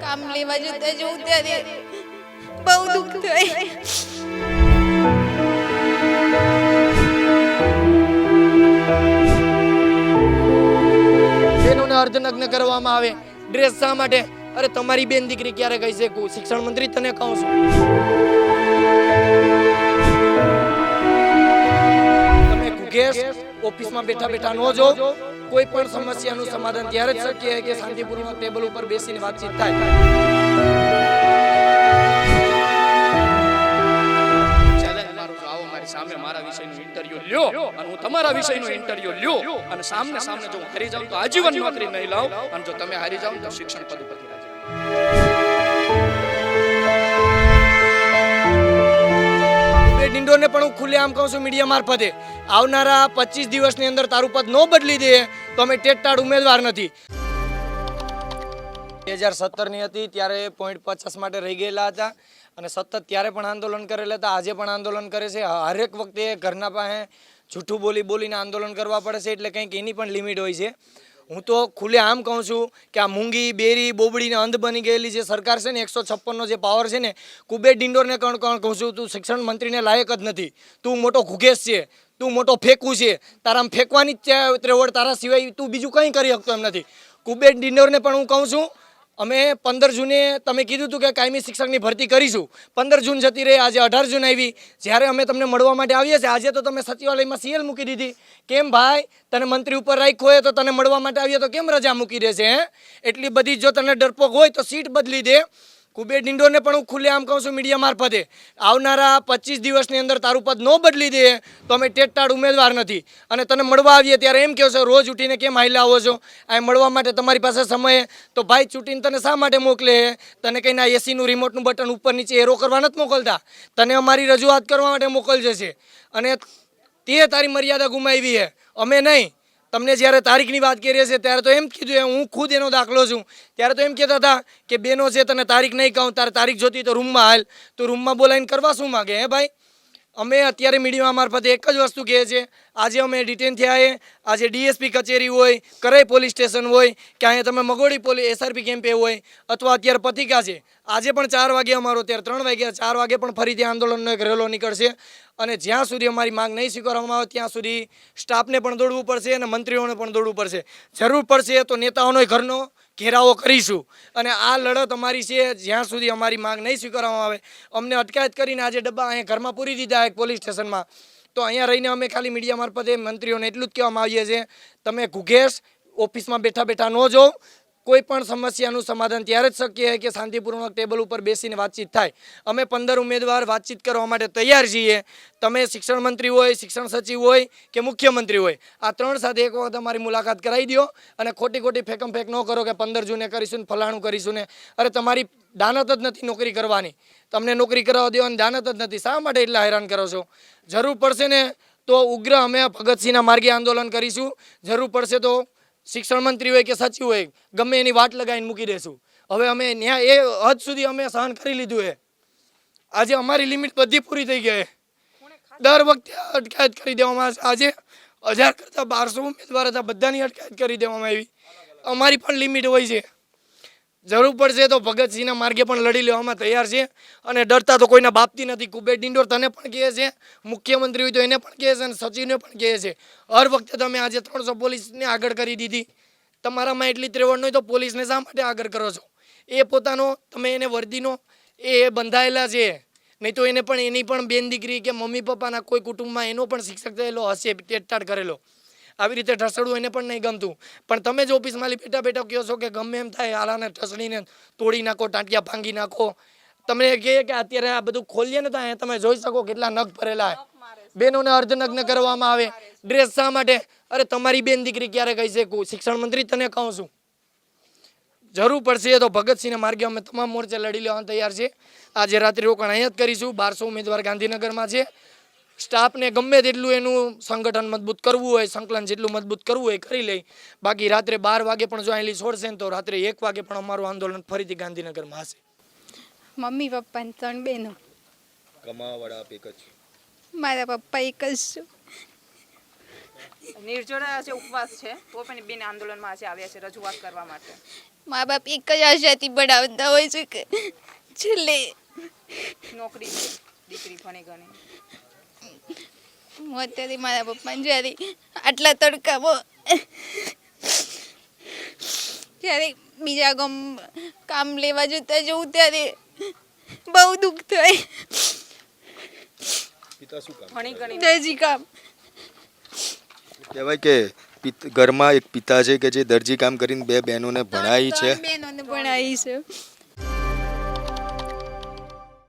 નામ લેવા જતા જોઉં ત્યારે બહુ દુઃખ થાય. બેનોને અર્ધનગ્ન કરવામાં આવે. ડ્રેસ શા માટે? અરે તમારી બેન દીકરી ક્યારે કહી શકું? શિક્ષણ મંત્રી તને કહું છું. તમે ઓફિસમાં બેઠા બેઠા ન જો કોઈ પણ સમસ્યાનું સમાધાન ત્યારે જ શક્ય કે શાંતિપૂર્વક ટેબલ ઉપર બેસીને વાતચીત થાય. સામે મારા વિષયનું ઇન્ટરવ્યુ લ્યો અને હું તમારા વિષયનું ઇન્ટરવ્યુ લ્યો. અને સામને સામને જો હું હારી જાઉં તો આજીવન નોકરી નહીં લાવ. અને જો તમે હારી જાવ તો શિક્ષણ પદ ઉપરથી રાજી પણ હું ખુલ્લેઆમ કહું છું મીડિયા મારફતે. આવનારા પચીસ દિવસની અંદર તારું પદ ન બદલી દે, તો અમે ટેટટાડ ઉમેદવાર નથી. બે હજાર સત્તરની હતી, ત્યારે પોઈન્ટ પચાસ માટે રહી ગયેલા હતા અને સતત ત્યારે પણ આંદોલન કરેલા હતા. આજે પણ આંદોલન કરે છે. હરેક વખતે ઘરના પાસે જૂઠું બોલી બોલીને આંદોલન કરવા પડે છે, એટલે કંઈક એની પણ લિમિટ હોય છે. હું તો ખુલ્લે આમ કહું છું કે આ મૂંગી, બેરી, બોબડીને અંધ બની ગયેલી જે સરકાર છે ને, એકસો છપ્પનનો જે પાવર છે ને, કુબેર ડિંડોરને કણ કોણ કહું છું, તું શિક્ષણ મંત્રીને લાયક જ નથી. તું મોટો ઘુઘેશ છે. તું મોટો ફેંકું છે, તારામ ફેંકવાની જ ત્રેવડ તારા સિવાય તું બીજું કંઈ કરી શકતો એમ નથી. કુબેર ડિનરને પણ હું કહું છું, અમે પંદર જૂને તમે કીધું હતું કે કાયમી શિક્ષકની ભરતી કરીશું. પંદર જૂન જતી રહી, આજે અઢાર જૂન આવી. જ્યારે અમે તમને મળવા માટે આવીએ છીએ, આજે તો તમે સચિવાલયમાં સીએલ મૂકી દીધી. કેમ ભાઈ? તને મંત્રી ઉપર રાખ્યો હોય તો તને મળવા માટે આવીએ તો કેમ રજા મૂકી દેશે, હે? એટલી બધી જો તને ડરપોક હોય તો સીટ બદલી દે. કુબેર ડિંડોને પણ હું ખુલ્લે આમ કહું છું મીડિયા મારફતે. આવનારા પચીસ દિવસની અંદર તારું પદ ન બદલી દે તો અમે ટેટટાડ ઉમેદવાર નથી. અને તને મળવા આવીએ ત્યારે એમ કહો છો રોજ ઉઠીને કેમ હાઈલા આવો છો? આ મળવા માટે તમારી પાસે સમય. તો ભાઈ, ચૂંટીને તને શા માટે મોકલે? તને કંઈ ના એસીનું રિમોટનું બટન ઉપર નીચે એરો કરવા નથી મોકલતા? તને અમારી રજૂઆત કરવા માટે મોકલજે છે. અને તે તારી મર્યાદા ગુમાવી છે. અમે નહીં. તમને જ્યારે તારીખની વાત કરીએ છીએ ત્યારે તો એમ કીધું હું ખુદ એનો દાખલો છું. ત્યારે તો એમ કહેતા હતા કે, બેનો છે તને તારીખ નહીં કહું, તારે તારીખ જોતી તો રૂમમાં હાલ. તો રૂમમાં બોલાવીને કરવા શું માગે, હે ભાઈ? અમે અત્યારે મીડિયા મારફતે એક જ વસ્તુ કહે છે, આજે અમે ડિટેન થયા છે આજે ડીએસપી કચેરી હોય, કરાઈ પોલીસ સ્ટેશન હોય, કે અહીંયા તમે મગોડી પોલીસ એસઆરપી કેમ્પે હોય, અથવા અત્યારે પતિકા છે, આજે પણ ચાર વાગે અમારો અત્યારે ત્રણ વાગ્યા, ચાર વાગે પણ ફરીથી આંદોલનનો એક રેલો નીકળશે અને જ્યાં સુધી અમારી માંગ નહીં સ્વીકારવામાં આવે, ત્યાં સુધી સ્ટાફને પણ દોડવું પડશે અને મંત્રીઓને પણ દોડવું પડશે. જરૂર પડશે તો નેતાઓનો ઘરનો ઘેરાવો કરીશું. અને આ લડત અમારી છે, જ્યાં સુધી અમારી માંગ નહીં સ્વીકારવામાં આવે, અમને અટકાયત કરીને આજે ડબ્બા અહીંયા ઘરમાં પૂરી દીધા એક પોલીસ સ્ટેશનમાં. તો અહીંયા રહીને અમે ખાલી મીડિયા મારફતે મંત્રીઓને એટલું જ કહેવામાં આવીએ છીએ. તમે ઘુઘેશ ઓફિસમાં બેઠા બેઠા ન જો કોઈ પણ સમસ્યાનું સમાધાન ત્યારે જ શક્ય કે શાંતિપૂર્વક ટેબલ ઉપર બેસીને વાતચીત થાય. અમે પંદર ઉમેદવાર વાતચીત કરવા માટે તૈયાર છીએ. તમે શિક્ષણ મંત્રી હોય, શિક્ષણ સચિવ હોય કે મુખ્યમંત્રી હોય, આ ત્રણ સાથે એક વખત અમારી મુલાકાત કરાવી દો અને ખોટી ખોટી ફેકમ ફેક ન કરો કે પંદર જૂને કરીશું ને ફલાણું કરીશું ને. અરે તમારી દાનત જ નથી નોકરી કરવાની. તમને નોકરી કરાવવા દેવાની દાનત જ નથી. શા માટે એટલા હેરાન કરો છો? જરૂર પડશે ને તો ઉગ્ર અમે ભગતસિંહના માર્ગે આંદોલન કરીશું. જરૂર પડશે તો શિક્ષણ મંત્રી હોય કે સચિવ હોય ગમે એની વાટ લગાવીને મૂકી દેશું. હવે અમે ત્યાં એ હદ સુધી અમે સહન કરી લીધું છે આજે અમારી લિમિટ બધી પૂરી થઈ ગઈ છે. દર વખતે અટકાયત કરી દેવામાં આવે આજે હજાર કરતાં બારસો ઉમેદવાર હતા બધાની અટકાયત કરી દેવામાં આવી. અમારી પણ લિમિટ હોય છે. જરૂર પડશે તો ભગતસિંહના માર્ગે પણ લડી લેવામાં તૈયાર છે. અને ડરતા તો કોઈના બાપતી નથી. કુબેર ડિંડોર તને પણ કહે છે. મુખ્યમંત્રી હોય તો એને પણ કહે છે અને સચિવને પણ કહે છે. હર વખતે તમે આજે ત્રણસો પોલીસને આગળ કરી દીધી. તમારામાં એટલી ત્રેવડ નહીં તો પોલીસને શા માટે આગળ કરો છો? એ પોતાનો, તમે એને વર્દીનો, એ બંધાયેલા છે. નહીં તો એને પણ એની પણ બેન દીકરી કે મમ્મી પપ્પાના કોઈ કુટુંબમાં એનો પણ શિક્ષક થયેલો હશે ટેટટાટ કરેલો. આવી રીતે ઠસડવું એને પણ નહીં ગમતું. પણ તમે જ ઓફિસમાં બેઠા બેઠા કહો છો કે ગમે એમ થાય આલાને ઠસડીને તોડી નાખો, ટાંટિયા ભાંગી નાખો. તમને કહે કે અત્યારે આ બધું ખોલીએ ને તો અહીંયા તમે જોઈ શકો કેટલા નખ ભરેલા બહેનોને અર્ધનગ્ન કરવામાં આવે. ડ્રેસ શા માટે? અરે તમારી બેન દીકરી ક્યારે કહી શકું શિક્ષણ મંત્રી તને કહું છું. જરૂર પડશે તો ભગતસિંહના માર્ગે અમે તમામ મોરચે લડી લેવા તૈયાર છે. આજે રાત્રિ રોકાણ અહીંયા જ કરીશું. બારસો ઉમેદવાર ગાંધીનગરમાં છે. સ્ટાફને ગમે તેટલું એનું સંગઠન મજબૂત કરવું હોય સંકલન જેટલું મજબૂત કરવું હોય કરી લઈ. બાકી રાત્રે બાર વાગે પણ જો અહીં છોડશે ને તો રાત્રે એક વાગે પણ અમારું આંદોલન ફરીથી ગાંધીનગરમાં હશે. મમ્મી પપ્પા ત્રણ બહેનો. કમાવાવાળા આપ એક જ. મારા પપ્પા એક જ છું. નિર્જળ આજે ઉપવાસ છે તો પણ બેન આંદોલનમાં આજે આવ્યા છે રજૂઆત કરવા માટે. મા બાપ એક જ આશાથી ભણાવતા હોય છે કે છેલ્લે નોકરી દીકરી ભણી ગણી. હું અત્યારે મારા પપ્પાને જ્યારે આટલા તડકામાં જ્યારે બીજા ગામ કામ લેવા જતા જવું ત્યારે બહુ દુઃખ થાય. ભણી ગણી દરજી કામ. કહેવાય કે ઘરમાં એક પિતા છે કે જે દરજી કામ કરીને બે બહેનોને ભણાવી છે. બહેનોને ભણાવી છે.